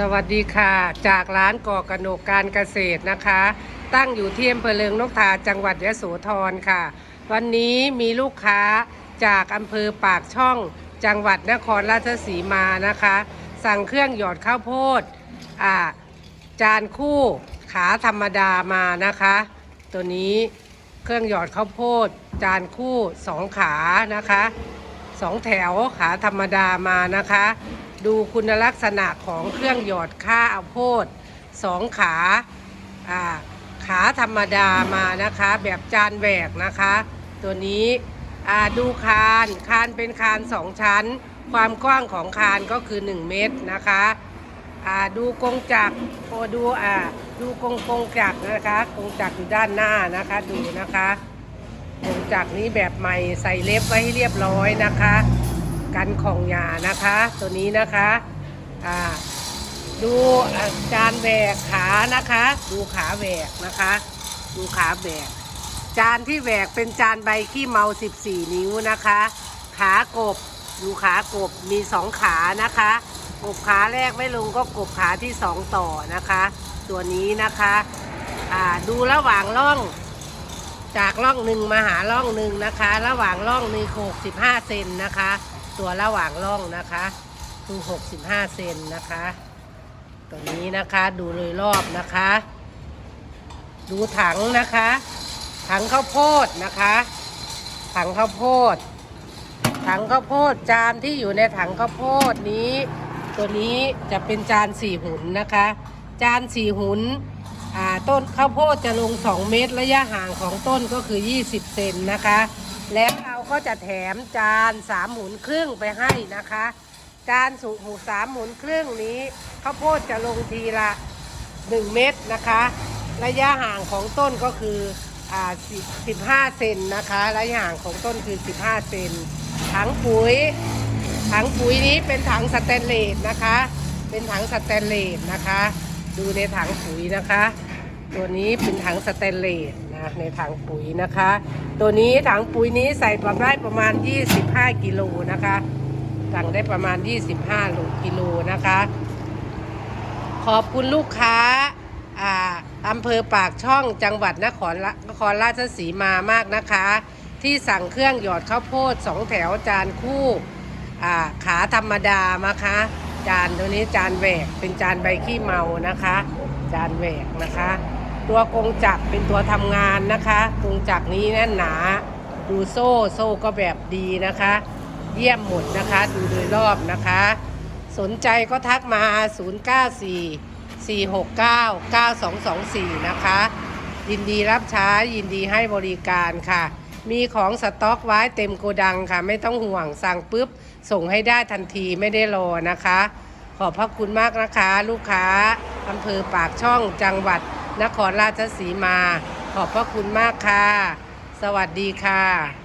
สวัสดีค่ะ จากร้านก่อกระหนกการเกษตรนะคะ ตั้งอยู่ที่อำเภอเลิงนกทาจังหวัดยะโสธรค่ะ วันนี้มีลูกค้าจากอำเภอปากช่องจังหวัดนครราชสีมานะคะ สั่งเครื่องหยอดข้าวโพดอ่าจานคู่ขาธรรมดามานะคะ ตัวนี้เครื่องหยอดข้าวโพด จานคู่สองขานะคะสองแถวขาธรรมดามานะคะ ดูคุณลักษณะของเครื่องหยอดข้าวโพดสองขาขาธรรมดามานะคะ แบบจานแหวกนะคะ ตัวนี้ดูคานคานเป็นคานสองชั้น ความกว้างของคานก็คือ 1 เมตรนะคะดูกงจักรโอดูอ่าดูกงกงจักรนะคะกงจักรอยู่ด้านหน้านะคะดูนะคะกงจักรนี้แบบใหม่ใส่เล็บไว้ให้เรียบร้อยนะคะ กันของหยานะคะ ตัวนี้นะคะอ่าดูอาจานแหวกขานะคะ ดูขาแหวกนะคะ ดูขาแหวก จานที่แหวกเป็นจานใบขี้เมา 14 นิ้วนะคะ ขากบดูขากบมีสองขานะคะกบขาแรกไม่ลงก็กบขาที่สองต่อนะคะ ตัวนี้นะคะอ่าดูระหว่างร่อง จากร่องหนึ่งมาหาร่องหนึ่งนะคะ ระหว่างร่องมี65เซนนะคะ ตัวระหว่างร่องนะคะคือ 65 เซนนะคะ ตัวนี้นะคะดูเลยรอบนะคะ ดูถังนะคะ ถังข้าวโพดนะคะ ถังข้าวโพด ถังข้าวโพดจานที่อยู่ในถังข้าวโพดนี้ ตัวนี้จะเป็นจานสี่หุนนะคะ จานสี่หุนอ่าต้นข้าวโพดจะลง 2 เมตร ระยะห่างของต้นก็คือ 20 เซนนะคะ แล้วเราก็จะแถมจานสามหมุนครึ่งไปให้นะคะ จานสูหูสามหมุนครึ่งนี้ข้าวโพดจะลงทีละ 1 เมตรนะคะ ระยะห่างของต้นก็คืออ่า10 15เซนนะคะ ระยะห่างของต้นคือ 15 เซนถังปุ๋ยถังปุ๋ยนี้เป็นถังสแตนเลสนะคะ เป็นถังสแตนเลสนะคะ ดูในถังปุ๋ยนะคะ ตัวนี้เป็นถังสแตนเลส นะในถังปุ๋ยนะคะ ตัวนี้ถังปุ๋ยนี้ใส่ประมาณประมาณ 25 กิโลนะคะสั่งได้ประมาณ 25โลกิโลนะคะ ขอบคุณลูกค้าอ่าอำเภอปากช่องจังหวัดนครนครราชสีมามากนะคะ ที่สั่งเครื่องหยอดข้าวโพดสองแถวจานคู่ขาธรรมดานะคะ จานตัวนี้จานแหวกเป็นจานใบขี้เมานะคะ จานแหวกนะคะ ตัวกงจักรเป็นตัวทำงานนะคะกงจักรนี้แน่นหนา ดูโซ่โซ่ก็แบบดีนะคะ เยี่ยมหมดนะคะ ดูโดยรอบนะคะ สนใจก็ทักมา 094 469 9224 นะคะ ยินดีรับใช้ยินดีให้บริการค่ะ มีของสต็อกไว้เต็มโกดังค่ะ ไม่ต้องห่วงสั่งปุ๊บ ส่งให้ได้ทันทีไม่ได้รอนะคะ ขอบพระคุณมากนะคะ ลูกค้าอำเภอปากช่องจังหวัด นครราชสีมา ขอบพระคุณมากค่ะ สวัสดีค่ะ